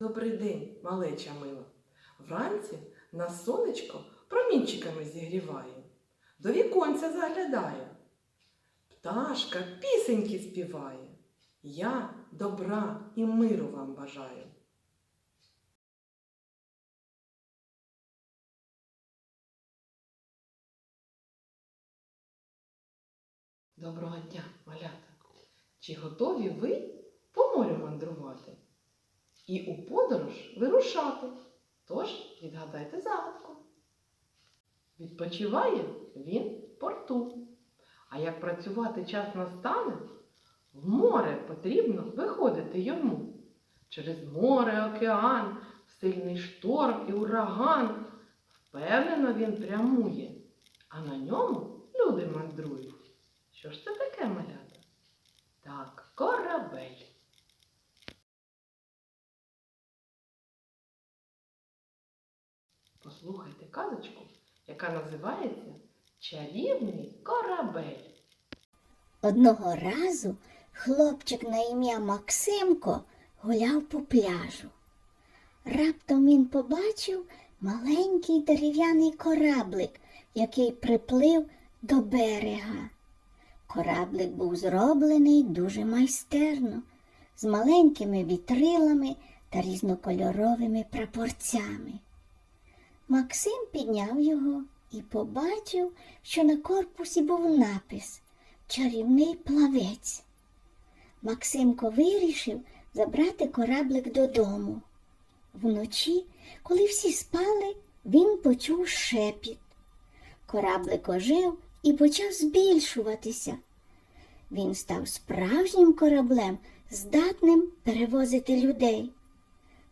Добрий день, малеча мила. Вранці нас сонечко промінчиками зігріває, до віконця заглядає. Пташка пісеньки співає. Я добра і миру вам бажаю. Доброго дня, малята! Чи готові ви по морю мандрувати? І у подорож вирушати? Тож відгадайте загадку. Відпочиває він в порту. А як працювати час настане, в море потрібно виходити йому. Через море, океан, сильний шторм і ураган. Впевнено він прямує, а на ньому люди мандрують. Що ж це таке, малята? Так, корабель. Послухайте казочку, яка називається Чарівний корабель. Одного разу хлопчик на ім'я Максимко гуляв по пляжу. Раптом він побачив маленький дерев'яний кораблик, який приплив до берега. Кораблик був зроблений дуже майстерно, з маленькими вітрилами та різнокольоровими прапорцями. Максим підняв його і побачив, що на корпусі був напис Чарівний плавець. Максимко вирішив забрати кораблик додому. Вночі, коли всі спали, він почув шепіт. Кораблик ожив і почав збільшуватися. Він став справжнім кораблем, здатним перевозити людей.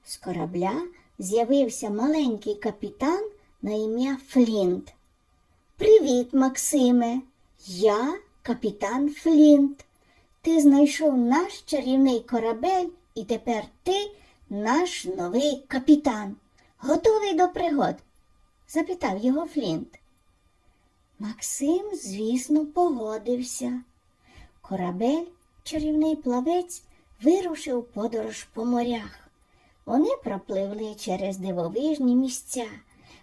З корабля з'явився маленький капітан на ім'я Флінт. Привіт, Максиме. Я капітан Флінт. Ти знайшов наш чарівний корабель, і тепер ти наш новий капітан. Готовий до пригод? запитав його Флінт. Максим, звісно, погодився. Корабель, чарівний плавець, вирушив подорож по морях. Вони пропливли через дивовижні місця,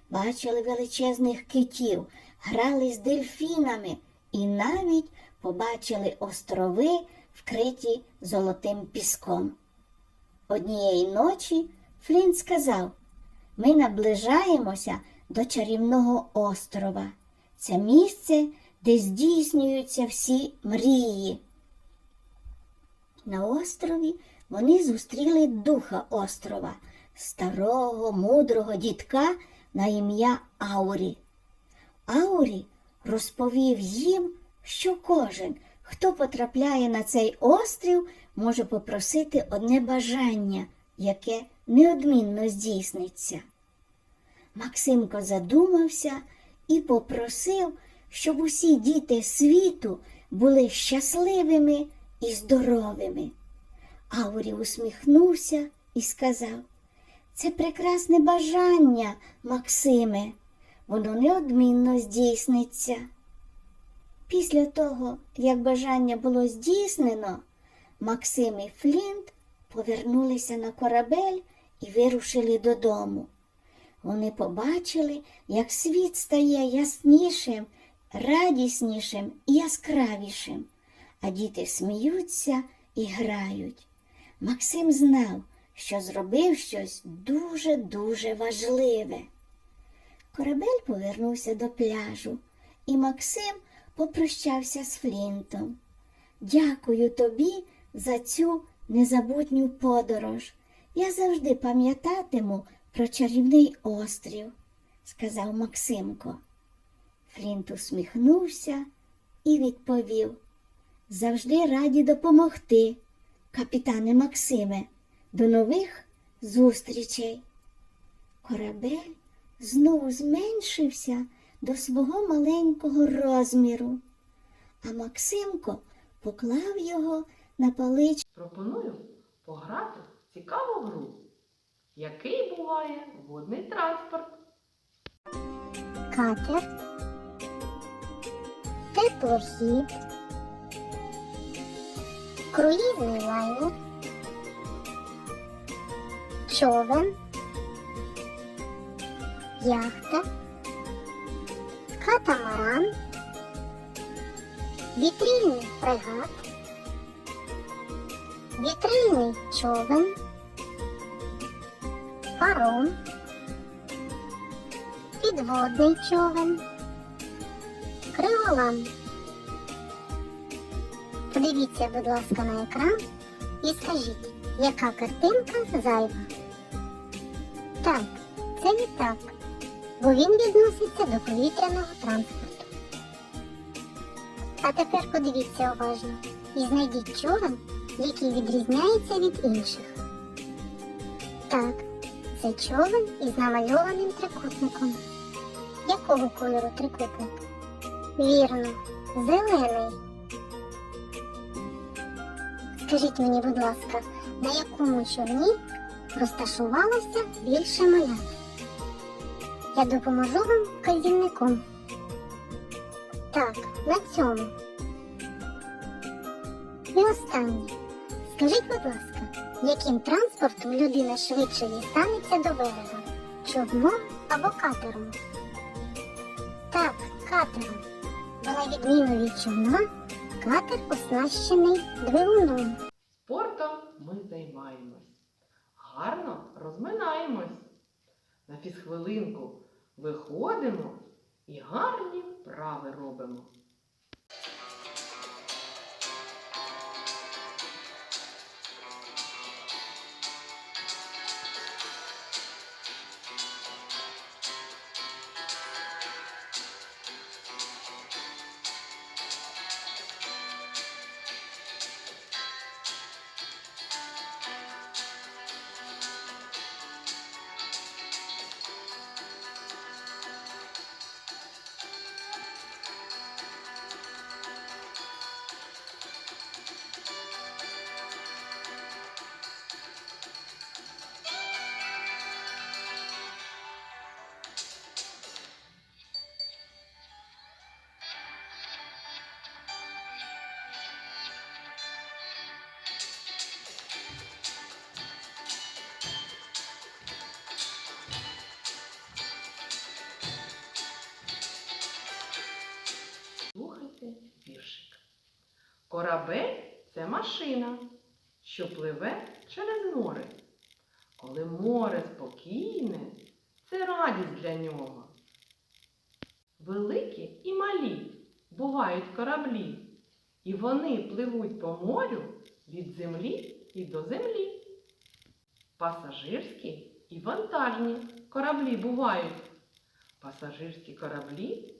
бачили величезних китів, грали з дельфінами і навіть побачили острови, вкриті золотим піском. Однієї ночі Флінт сказав: Ми наближаємося до чарівного острова. Це місце, де здійснюються всі мрії. На острові вони зустріли духа острова, старого мудрого дідка на ім'я Аурі. Аурі розповів їм, що кожен, хто потрапляє на цей острів, може попросити одне бажання, яке неодмінно здійсниться. Максимко задумався і попросив, щоб усі діти світу були щасливими і здоровими. Аурі усміхнувся і сказав, це прекрасне бажання, Максиме, воно неодмінно здійсниться. Після того, як бажання було здійснено, Максим і Флінт повернулися на корабель і вирушили додому. Вони побачили, як світ стає яснішим, радіснішим і яскравішим, а діти сміються і грають. Максим знав, що зробив щось дуже-дуже важливе. Корабель повернувся до пляжу, і Максим попрощався з Флінтом. Дякую тобі за цю незабутню подорож. Я завжди пам'ятатиму про чарівний острів, сказав Максимко. Флінт усміхнувся і відповів завжди раді допомогти, капітане Максиме, до нових зустрічей. Корабель знову зменшився до свого маленького розміру, а Максимко поклав його на палич. Пропоную пограти в цікаву гру. Який буває водний транспорт? катер, теплохід, круїзний лайнер, човен, яхта, катамаран, вітрильний фрегат, вітрильний човен, паром, підводний човен, криволам. Подивіться, будь ласка, на екран і скажіть, яка картинка зайва? Так, це літак, бо він відноситься до повітряного транспорту. А тепер подивіться уважно і знайдіть човен, який відрізняється від інших. Так, це човен із намальованим трикутником. Якого кольору трикутник? Вірно, зелений. Скажіть мені, будь ласка, на якому човні розташувалося більше малят? Я допоможу вам вказівником. Так, на цьому. І останнє. Скажіть, будь ласка, яким транспортом людина швидше дістанеться до берега? Човном або катером? Так, катером. Бо на відміну від човна, катер оснащений двигуном. Розминаємось. На фізхвилинку виходимо і гарні вправи робимо. Корабель це машина, що пливе через море. Коли море спокійне, це радість для нього. Великі і малі бувають кораблі, і вони пливуть по морю від землі і до землі. Пасажирські і вантажні кораблі бувають. Пасажирські кораблі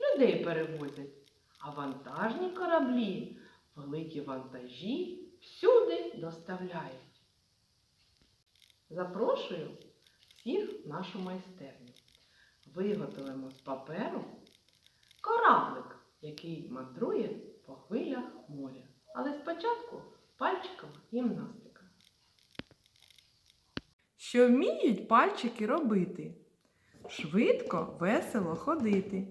людей перевозять, а вантажні кораблі великі вантажі всюди доставляють. Запрошую всіх в нашу майстерню. Виготовимо з паперу кораблик, який мандрує по хвилях моря. Але спочатку пальчикова гімнастика. Що вміють пальчики робити? Швидко, весело ходити,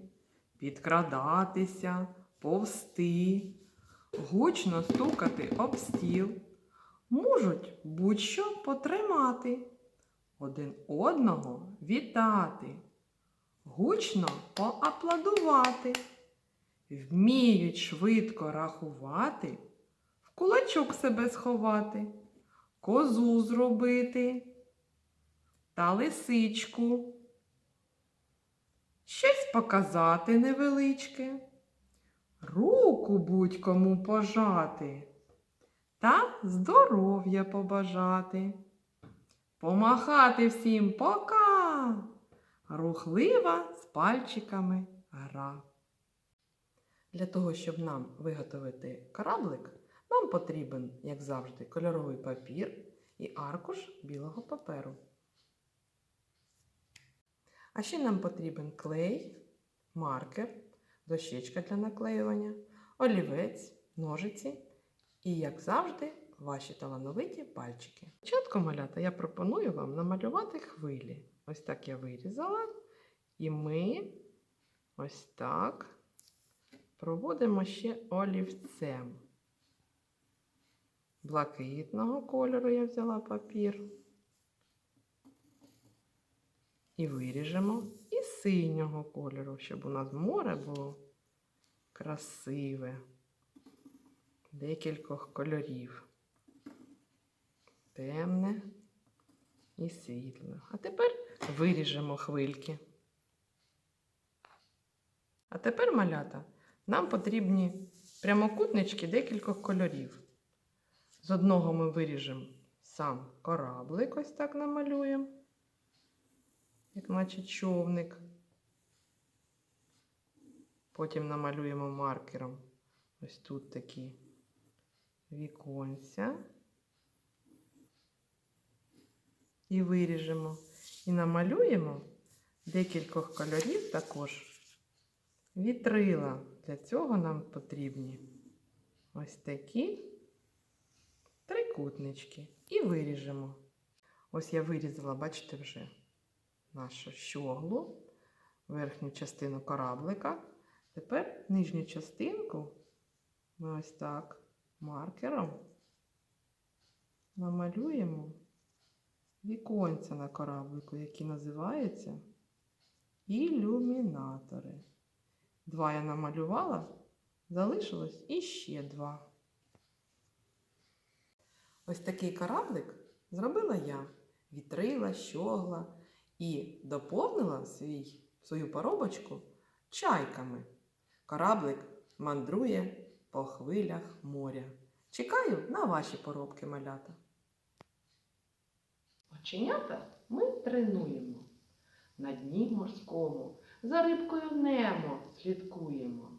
підкрадатися, повсти, гучно стукати об стіл, можуть будь-що потримати, один одного вітати, гучно поаплодувати, вміють швидко рахувати, в кулачок себе сховати, козу зробити та лисичку. Щось показати невеличке, руку будь-кому пожати та здоров'я побажати, помахати всім пока, рухлива з пальчиками гра. Для того, щоб нам виготовити кораблик, нам потрібен, як завжди, кольоровий папір і аркуш білого паперу. А ще нам потрібен клей, маркер, дощечка для наклеювання, олівець, ножиці і, як завжди, ваші талановиті пальчики. Спочатку малята я пропоную вам намалювати хвилі. Ось так я вирізала. І ми ось так проводимо ще олівцем. Блакитного кольору я взяла папір. І виріжемо із синього кольору, щоб у нас море було красиве, декількох кольорів. Темне і світле. А тепер виріжемо хвильки. А тепер, малята, нам потрібні прямокутнички декількох кольорів. З одного ми виріжемо сам кораблик, ось так намалюємо, як наче човник. Потім намалюємо маркером ось тут такі віконця. І виріжемо. І намалюємо декількох кольорів також вітрила. Для цього нам потрібні ось такі трикутнички. І виріжемо. Ось я вирізала, бачите, вже нашу щоглу, верхню частину кораблика. Тепер нижню частинку ми ось так маркером намалюємо віконця на кораблику, які називаються ілюмінатори. Два я намалювала, залишилось іще два. Ось такий кораблик зробила я, вітрила, щогла і доповнила свій, свою поробочку чайками. Кораблик мандрує по хвилях моря. Чекаю на ваші поробки малята. Оченята ми тренуємо. На дні морському за рибкою немо слідкуємо.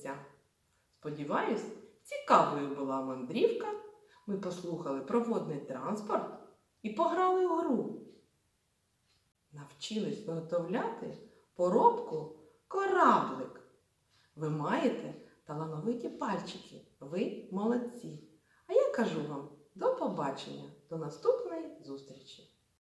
Кінця. Сподіваюсь, цікавою була мандрівка. Ми послухали про водний транспорт і пограли у гру. Навчились виготовляти поробку кораблик. Ви маєте талановиті пальчики. Ви молодці. А я кажу вам до побачення, до наступної зустрічі!